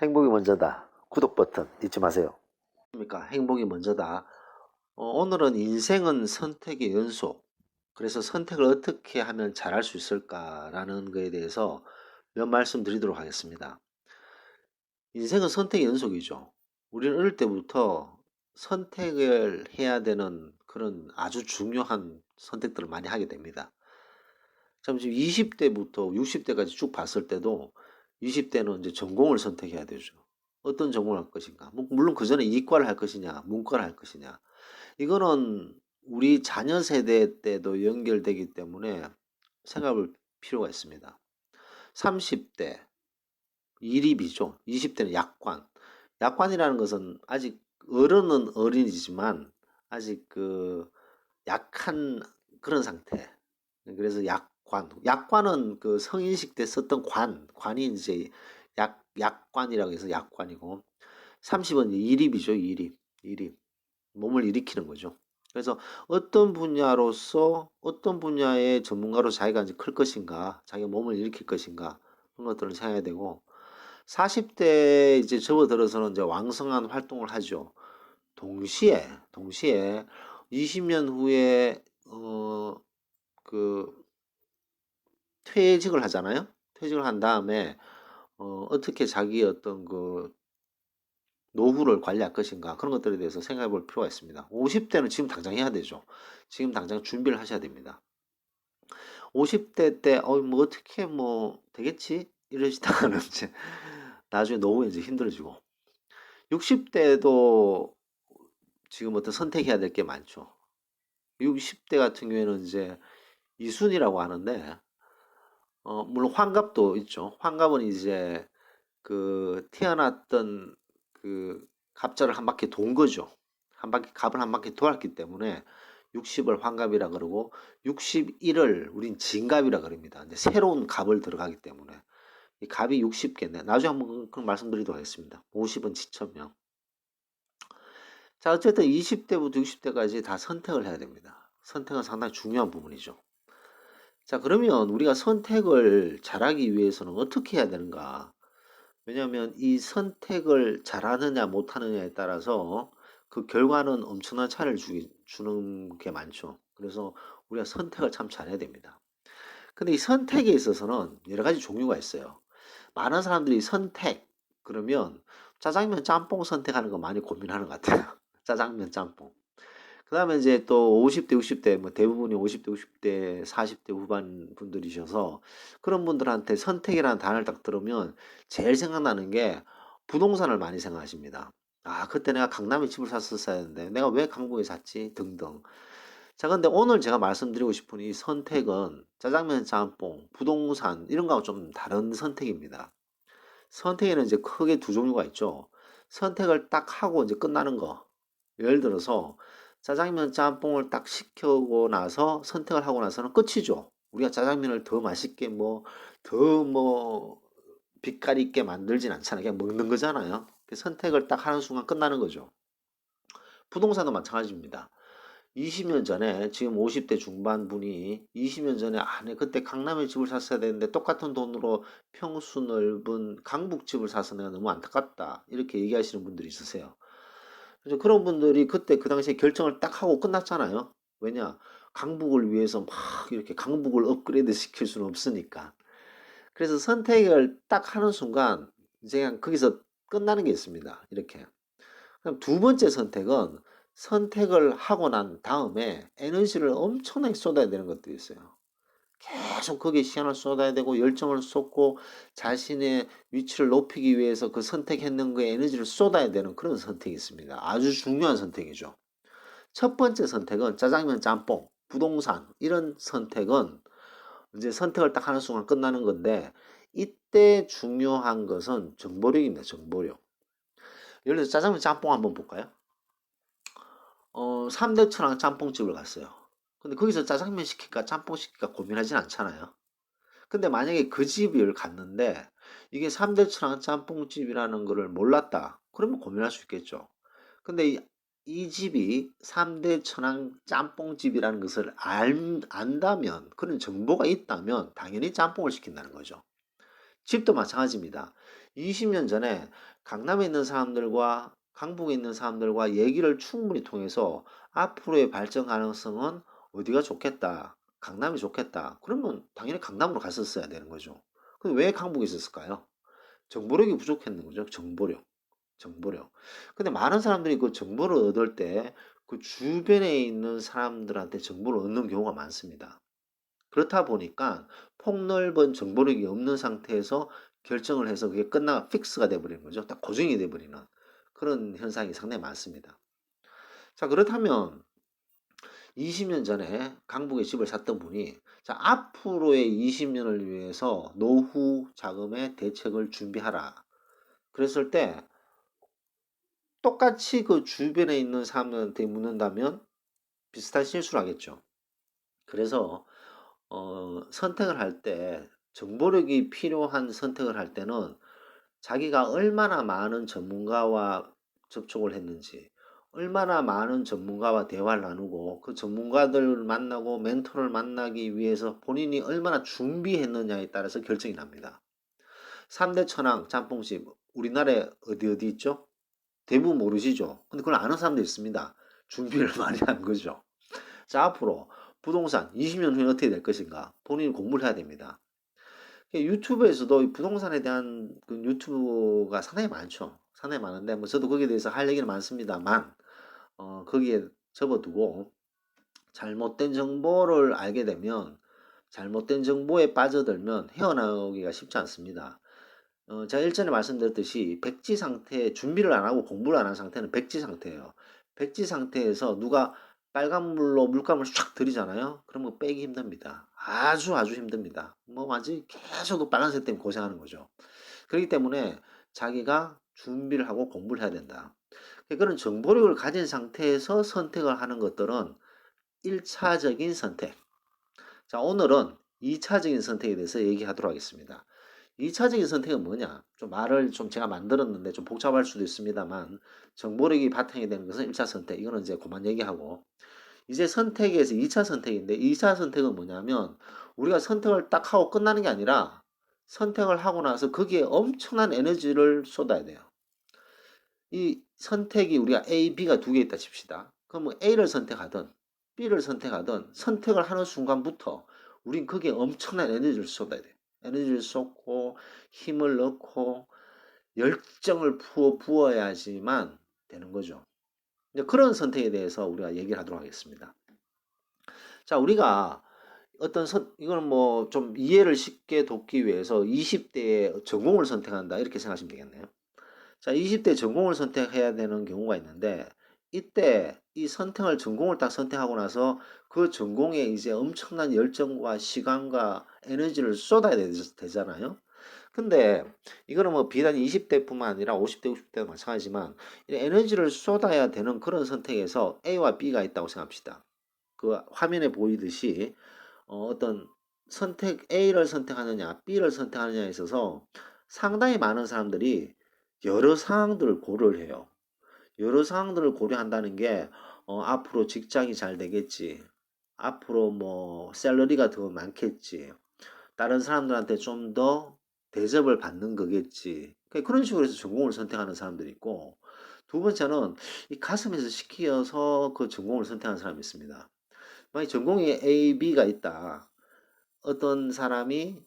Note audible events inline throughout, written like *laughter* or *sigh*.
행복이 먼저다. 구독 버튼 잊지 마세요. 그러니까 행복이 먼저다. 어, 오늘은 인생은 선택의 연속. 그래서 선택을 어떻게 하면 잘할 수 있을까라는 거에 대해서 몇 말씀 드리도록 하겠습니다. 인생은 선택의 연속이죠. 우리는 어릴 때부터 선택을 해야 되는 그런 아주 중요한 선택들을 많이 하게 됩니다. 참 지금 20대부터 60대까지 쭉 봤을 때도 20대는 이제 전공을 선택해야 되죠. 어떤 전공을 할 것인가. 뭐 물론 그 전에 이과를 할 것이냐, 문과를 할 것이냐. 이거는 우리 자녀 세대 때도 연결되기 때문에 생각할 필요가 있습니다. 30대 이립이죠. 20대는 약관. 약관이라는 것은 아직 어른은 어린이지만 아직 그 약한 그런 상태. 그래서 약 관. 약관은 그 성인식 때 썼던 관. 관이 이제 약, 약관이라고 해서 약관이고 30은 이립이죠. 이립. 이립. 몸을 일으키는 거죠. 그래서 어떤 분야로서 어떤 분야의 전문가로 자기가 이제 클 것인가, 자기가 몸을 일으킬 것인가 그런 것들을 생각해야 되고 40대 이제 접어들어서는 이제 왕성한 활동을 하죠. 동시에 동시에 20년 후에 어 그 퇴직을 하잖아요. 퇴직을 한 다음에 어 어떻게 자기 어떤 그 노후를 관리할 것인가 그런 것들에 대해서 생각해 볼 필요가 있습니다. 50대는 지금 당장 해야 되죠. 지금 당장 준비를 하셔야 됩니다. 50대 때, 어, 뭐, 어떻게 뭐, 되겠지? 이러시다가는 이제, 나중에 노후에 이제 힘들어지고. 60대도 지금 어떤 선택해야 될 게 많죠. 60대 같은 경우에는 이제, 이순이라고 하는데, 어, 물론 환갑도 있죠. 환갑은 이제, 그, 태어났던 그 갑자를 한 바퀴 돈 거죠. 한 바퀴 갑을 한 바퀴 돌았기 때문에 60을 환갑이라 그러고 61을 우린 진갑이라 그럽니다. 근데 새로운 갑을 들어가기 때문에 이 갑이 60개네. 나중에 한번 그런 말씀드리도록 하겠습니다. 50은 지천명. 자, 어쨌든 20대부터 60대까지 다 선택을 해야 됩니다. 선택은 상당히 중요한 부분이죠. 자, 그러면 우리가 선택을 잘하기 위해서는 어떻게 해야 되는가? 왜냐하면 이 선택을 잘하느냐 못하느냐에 따라서 그 결과는 엄청난 차이를 주기, 주는 게 많죠. 그래서 우리가 선택을 참 잘해야 됩니다. 근데 이 선택에 있어서는 여러 가지 종류가 있어요. 많은 사람들이 선택 그러면 짜장면 짬뽕 선택하는 거 많이 고민하는 것 같아요. *laughs* 짜장면 짬뽕. 그 다음에 이제 또 50대, 60대, 뭐 대부분이 50대, 60대, 40대 후반 분들이셔서 그런 분들한테 선택이라는 단어를 딱 들으면 제일 생각나는 게 부동산을 많이 생각하십니다. 아, 그때 내가 강남에 집을 샀었어야 했는데 내가 왜 강북에 샀지? 등등. 자, 근데 오늘 제가 말씀드리고 싶은 이 선택은 짜장면 짬뽕, 부동산 이런 거하고 좀 다른 선택입니다. 선택에는 이제 크게 두 종류가 있죠. 선택을 딱 하고 이제 끝나는 거. 예를 들어서 짜장면 짬뽕을 딱 시켜고 나서 선택을 하고 나서는 끝이죠. 우리가 짜장면을 더 맛있게 뭐 더뭐 빛깔 있게 만들진 않잖아요. 그냥 먹는 거잖아요. 그 선택을 딱 하는 순간 끝나는 거죠. 부동산도 마찬가지입니다. 20년 전에 지금 50대 중반 분이 20년 전에 아, 내 그때 강남에 집을 샀어야 되는데 똑같은 돈으로 평수 넓은 강북집을 사서 내가 너무 안타깝다. 이렇게 얘기하시는 분들이 있으세요. 그래서 그런 분들이 그때 그 당시에 결정을 딱 하고 끝났잖아요. 왜냐? 강북을 위해서 막 이렇게 강북을 업그레이드 시킬 수는 없으니까. 그래서 선택을 딱 하는 순간 이제 그냥 거기서 끝나는 게 있습니다. 이렇게. 그럼 두 번째 선택은 선택을 하고 난 다음에 에너지를 엄청나게 쏟아야 되는 것도 있어요. 계속 거기에 시간을 쏟아야 되고 열정을 쏟고 자신의 위치를 높이기 위해서 그 선택했는 거에 에너지를 쏟아야 되는 그런 선택이 있습니다. 아주 중요한 선택이죠. 첫 번째 선택은 짜장면 짬뽕, 부동산 이런 선택은 이제 선택을 딱 하는 순간 끝나는 건데 이때 중요한 것은 정보력입니다. 정보력. 예를 들어 짜장면 짬뽕 한번 볼까요? 어, 3대 천왕 짬뽕집을 갔어요. 근데 거기서 짜장면 시킬까 짬뽕 시킬까 고민하진 않잖아요. 근데 만약에 그 집을 갔는데 이게 3대 천왕 짬뽕집이라는 거를 몰랐다. 그러면 고민할 수 있겠죠. 근데 이, 이 집이 3대 천왕 짬뽕집이라는 것을 알, 안다면 그런 정보가 있다면 당연히 짬뽕을 시킨다는 거죠. 집도 마찬가지입니다. 20년 전에 강남에 있는 사람들과 강북에 있는 사람들과 얘기를 충분히 통해서 앞으로의 발전 가능성은 어디가 좋겠다. 강남이 좋겠다. 그러면 당연히 강남으로 갔었어야 되는 거죠. 근데 왜 강북에 있었을까요? 정보력이 부족했는 거죠. 정보력. 정보력. 근데 많은 사람들이 그 정보를 얻을 때 그 주변에 있는 사람들한테 정보를 얻는 경우가 많습니다. 그렇다 보니까 폭넓은 정보력이 없는 상태에서 결정을 해서 그게 끝나 픽스가 돼버리는 거죠. 딱 고정이 돼버리는 그런 현상이 상당히 많습니다. 자, 그렇다면 20년 전에 강북에 집을 샀던 분이 자, 앞으로의 20년을 위해서 노후 자금의 대책을 준비하라. 그랬을 때 똑같이 그 주변에 있는 사람들한테 묻는다면 비슷한 실수를 하겠죠. 그래서 어, 선택을 할 때 정보력이 필요한 선택을 할 때는 자기가 얼마나 많은 전문가와 접촉을 했는지, 얼마나 많은 전문가와 대화를 나누고 그 전문가들을 만나고 멘토를 만나기 위해서 본인이 얼마나 준비했느냐에 따라서 결정이 납니다. 3대 천왕 짬뽕집 우리나라에 어디 어디 있죠? 대부분 모르시죠? 근데 그걸 아는 사람도 있습니다. 준비를 *laughs* 많이 한 거죠. 자, 앞으로 부동산 20년 후에 어떻게 될 것인가? 본인이 공부를 해야 됩니다. 유튜브에서도 이 부동산에 대한 그 유튜브가 상당히 많죠. 상당히 많은데, 뭐 저도 거기에 대해서 할 얘기는 많습니다만, 어, 거기에 접어두고, 잘못된 정보를 알게 되면, 잘못된 정보에 빠져들면 헤어나오기가 쉽지 않습니다. 어, 제가 일전에 말씀드렸듯이 백지 상태, 준비를 안 하고 공부를 안 한 상태는 백지 상태예요. 백지 상태에서 누가 빨간 물로 물감을 쫙 들이잖아요. 그러면 빼기 힘듭니다. 아주 아주 힘듭니다. 뭐 완전히 계속 빨간색 때문에 고생하는 거죠. 그렇기 때문에 자기가 준비를 하고 공부를 해야 된다. 그런 정보력을 가진 상태에서 선택을 하는 것들은 1차적인 선택. 자, 오늘은 2차적인 선택에 대해서 얘기하도록 하겠습니다. 2차적인 선택은 뭐냐? 좀 말을 좀 제가 만들었는데 좀 복잡할 수도 있습니다만 정보력이 바탕이 되는 것은 1차 선택. 이거는 이제 그만 얘기하고 이제 선택에서 2차 선택인데 2차 선택은 뭐냐면 우리가 선택을 딱 하고 끝나는 게 아니라 선택을 하고 나서 거기에 엄청난 에너지를 쏟아야 돼요. 이 선택이 우리가 A, B가 두 개 있다 칩시다. 그러면 A를 선택하든 B를 선택하든 선택을 하는 순간부터 우린 거기에 엄청난 에너지를 쏟아야 돼요. 에너지를 쏟고 힘을 넣고 열정을 부어 부어야지만 되는 거죠. 이제 그런 선택에 대해서 우리가 얘기를 하도록 하겠습니다. 자, 우리가 어떤 선, 이거는 뭐좀 이해를 쉽게 돕기 위해서 20대에 전공을 선택한다 이렇게 생각하시면 되겠네요. 자, 20대 전공을 선택해야 되는 경우가 있는데 이때 이 선택을 전공을 딱 선택하고 나서 그 전공에 이제 엄청난 열정과 시간과 에너지를 쏟아야 되잖아요. 근데 이거는 뭐 비단 20대뿐만 아니라 50대, 60대도 마찬가지지만 에너지를 쏟아야 되는 그런 선택에서 A와 B가 있다고 생각합시다. 그 화면에 보이듯이 어, 떤 선택 A를 선택하느냐, B를 선택하느냐에 있어서 상당히 많은 사람들이 여러 상황들을 고려를 해요. 여러 상황들을 고려한다는 게 어, 앞으로 직장이 잘 되겠지. 앞으로 뭐 샐러리가 더 많겠지. 다른 사람들한테 좀 더 대접을 받는 거겠지. 그러니까 그런 식으로 해서 전공을 선택하는 사람들이 있고 두 번째는 이 가슴에서 시키어서 그 전공을 선택하는 사람이 있습니다. 만약 전공이 A, B가 있다. 어떤 사람이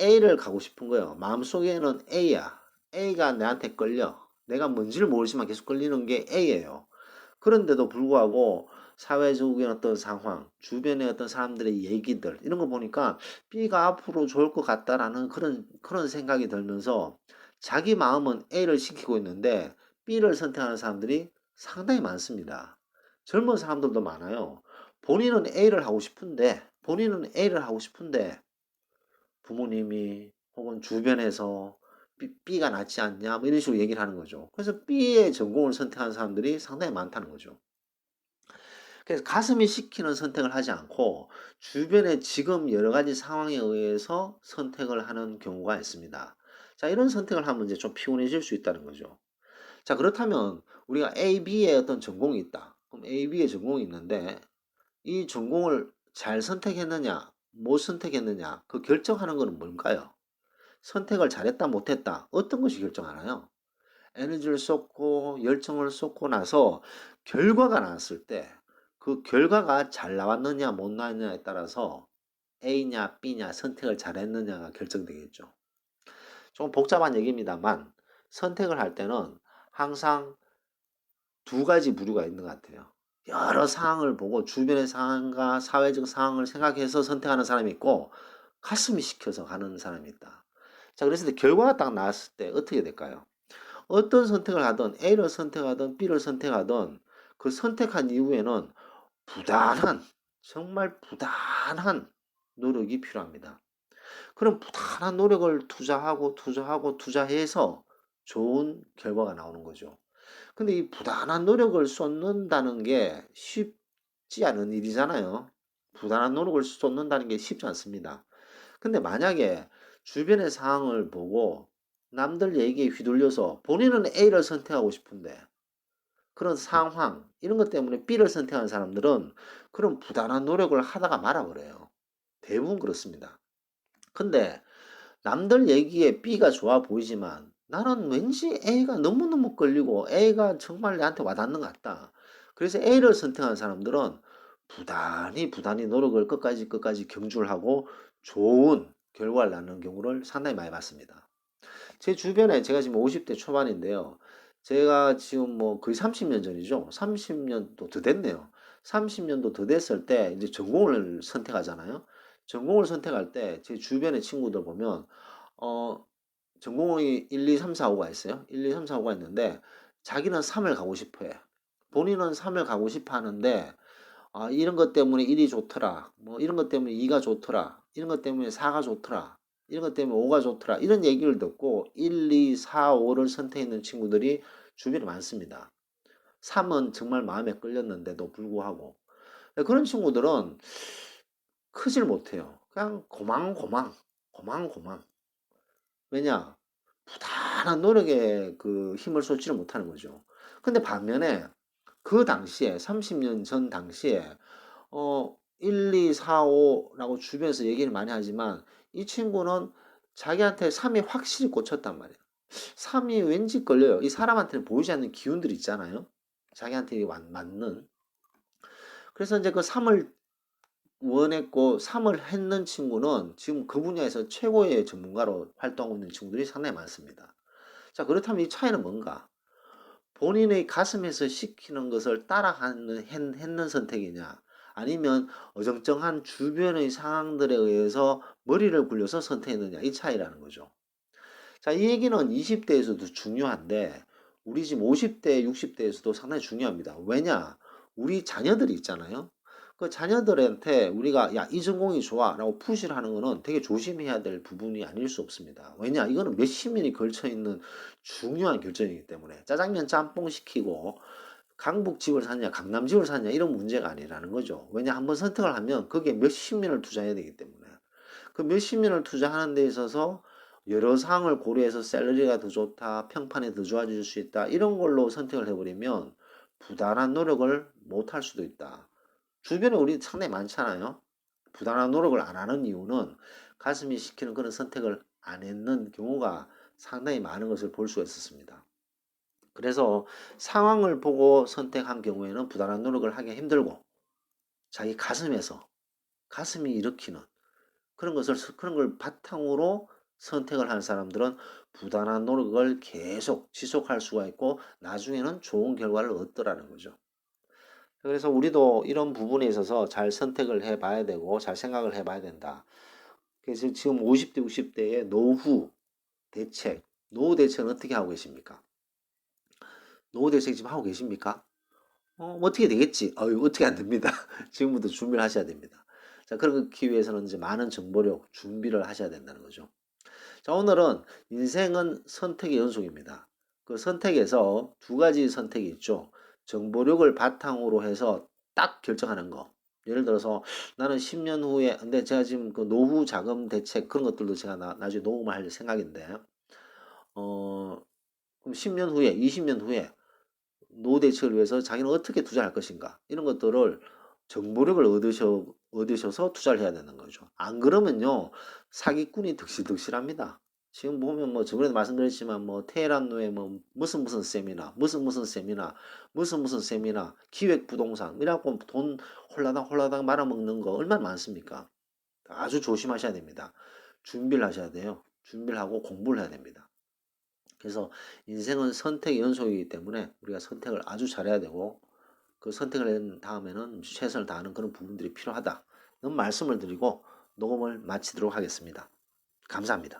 A를 가고 싶은 거예요. 마음속에는 A야. A가 나한테 끌려. 내가 뭔지를 모르지만 계속 끌리는 게 A예요. 그런데도 불구하고 사회적인 어떤 상황, 주변의 어떤 사람들의 얘기들 이런 거 보니까 B가 앞으로 좋을 것 같다라는 그런 그런 생각이 들면서 자기 마음은 A를 시키고 있는데 B를 선택하는 사람들이 상당히 많습니다. 젊은 사람들도 많아요. 본인은 A를 하고 싶은데 본인은 A를 하고 싶은데 부모님이 혹은 주변에서 B, 가 낫지 않냐 뭐 이런 식으로 얘기를 하는 거죠. 그래서 B의 전공을 선택한 사람들이 상당히 많다는 거죠. 그래서 가슴이 시키는 선택을 하지 않고 주변의 지금 여러 가지 상황에 의해서 선택을 하는 경우가 있습니다. 자, 이런 선택을 하면 이제 좀 피곤해질 수 있다는 거죠. 자, 그렇다면 우리가 A, B의 어떤 전공이 있다. 그럼 A, B의 전공이 있는데 이 전공을 잘 선택했느냐, 못 선택했느냐, 그 결정하는 것은 뭘까요? 선택을 잘했다 못했다 어떤 것이 결정하나요? 에너지를 쏟고 열정을 쏟고 나서 결과가 나왔을 때 그 결과가 잘 나왔느냐 못 나왔느냐에 따라서 A냐 B냐 선택을 잘했느냐가 결정되겠죠. 좀 복잡한 얘기입니다만 선택을 할 때는 항상 두 가지 부류가 있는 것 같아요. 여러 상황을 보고 주변의 상황과 사회적 상황을 생각해서 선택하는 사람이 있고 가슴이 시켜서 가는 사람이 있다. 자, 그래서 결과가 딱 나왔을 때 어떻게 될까요? 어떤 선택을 하든 A를 선택하든 B를 선택하든 그 선택한 이후에는 부단한 정말 부단한 노력이 필요합니다. 그럼 부단한 노력을 투자하고 투자하고 투자해서 좋은 결과가 나오는 거죠. 근데 이 부단한 노력을 쏟는다는 게 쉽지 않은 일이잖아요. 부단한 노력을 쏟는다는 게 쉽지 않습니다. 근데 만약에 주변의 상황을 보고 남들 얘기에 휘둘려서 본인은 A를 선택하고 싶은데 그런 상황 이런 것 때문에 B를 선택한 사람들은 그런 부단한 노력을 하다가 말아버려요. 대부분 그렇습니다. 근데 남들 얘기에 B가 좋아 보이지만 나는 왠지 A가 너무너무 끌리고 A가 정말 나한테 와닿는 것 같다. 그래서 A를 선택한 사람들은 부단히 부단히 노력을 끝까지 끝까지 경주를 하고 좋은 결과를 낳는 경우를 상당히 많이 봤습니다. 제 주변에 제가 지금 50대 초반인데요. 제가 지금 뭐 거의 30년 전이죠. 30년도 더 됐네요. 30년도 더 됐을 때 이제 전공을 선택하잖아요. 전공을 선택할 때 제 주변의 친구들 보면 어 전공이 1, 2, 3, 4, 5가 있어요. 1, 2, 3, 4, 5가 있는데 자기는 3을 가고 싶어 해. 본인은 3을 가고 싶어 하는데 아, 이런 것 때문에 1이 좋더라. 뭐 이런 것 때문에 2가 좋더라. 이런 것 때문에 4가 좋더라. 이런 것 때문에 5가 좋더라. 이런 얘기를 듣고 1, 2, 4, 5를 선택했는 친구들이 주변에 많습니다. 3은 정말 마음에 끌렸는데도 불구하고 그런 친구들은 크질 못해요. 그냥 고망고망, 고망고망. 왜냐? 부단한 노력에 그 힘을 쏟지를 못하는 거죠. 근데 반면에 그 당시에 30년 전 당시에 어 1, 2, 4, 5라고 주변에서 얘기를 많이 하지만 이 친구는 자기한테 3이 확실히 꽂혔단 말이에요. 3이 왠지 걸려요. 이 사람한테는 보이지 않는 기운들이 있잖아요. 자기한테 맞는. 그래서 이제 그 3을 원했고 3을 했는 친구는 지금 그 분야에서 최고의 전문가로 활동하고 있는 친구들이 상당히 많습니다. 자, 그렇다면 이 차이는 뭔가? 본인의 가슴에서 시키는 것을 따라하는 했는 선택이냐? 아니면 어정쩡한 주변의 상황들에 의해서 머리를 굴려서 선택했느냐? 이 차이라는 거죠. 자, 이 얘기는 20대에서도 중요한데 우리 지금 50대, 60대에서도 상당히 중요합니다. 왜냐? 우리 자녀들이 있잖아요. 그 자녀들한테 우리가 야, 이 전공이 좋아 라고 푸시를 하는 거는 되게 조심해야 될 부분이 아닐 수 없습니다. 왜냐? 이거는 몇십 년이 걸쳐 있는 중요한 결정이기 때문에 짜장면 짬뽕 시키고 강북 집을 사냐, 강남 집을 사냐 이런 문제가 아니라는 거죠. 왜냐? 한번 선택을 하면 거기에 몇십 년을 투자해야 되기 때문에 그 몇십 년을 투자하는 데 있어서 여러 상황을 고려해서 샐러리가 더 좋다, 평판이 더 좋아질 수 있다 이런 걸로 선택을 해버리면 부단한 노력을 못 할 수도 있다. 주변에 우리 상당히 많잖아요. 부단한 노력을 안 하는 이유는 가슴이 시키는 그런 선택을 안 했는 경우가 상당히 많은 것을 볼 수가 있었습니다. 그래서 상황을 보고 선택한 경우에는 부단한 노력을 하기 힘들고 자기 가슴에서 가슴이 일으키는 그런 것을 그런 걸 바탕으로 선택을 한 사람들은 부단한 노력을 계속 지속할 수가 있고 나중에는 좋은 결과를 얻더라는 거죠. 그래서 우리도 이런 부분에 있어서 잘 선택을 해 봐야 되고 잘 생각을 해 봐야 된다. 그래서 지금 50대, 60대의 노후 대책, 노후 대책은 어떻게 하고 계십니까? 노후 대책 지금 하고 계십니까? 어, 뭐 어떻게 되겠지? 어유 어떻게 안 됩니다. *laughs* 지금부터 준비를 하셔야 됩니다. 자, 그렇기 위해서는 이제 많은 정보력 준비를 하셔야 된다는 거죠. 자, 오늘은 인생은 선택의 연속입니다. 그 선택에서 두 가지 선택이 있죠. 정보력을 바탕으로 해서 딱 결정하는 거. 예를 들어서 나는 10년 후에 근데 제가 지금 그 노후 자금 대책 그런 것들도 제가 나, 나중에 녹음을 할 생각인데 어 그럼 10년 후에 20년 후에 노후 대책을 위해서 자기는 어떻게 투자할 것인가 이런 것들을 정보력을 얻으셔 얻으셔서 투자를 해야 되는 거죠. 안 그러면요 사기꾼이 득실득실합니다. 지금 보면 뭐 저번에도 말씀드렸지만 뭐 테헤란노에 뭐 무슨 무슨 세미나, 무슨 무슨 세미나, 무슨 무슨 세미나, 기획 부동산 이라고 돈 홀라당 홀라당 말아먹는 거 얼마나 많습니까? 아주 조심하셔야 됩니다. 준비를 하셔야 돼요. 준비를 하고 공부를 해야 됩니다. 그래서 인생은 선택의 연속이기 때문에 우리가 선택을 아주 잘해야 되고 그 선택을 한 다음에는 최선을 다하는 그런 부분들이 필요하다. 는 말씀을 드리고 녹음을 마치도록 하겠습니다. 감사합니다.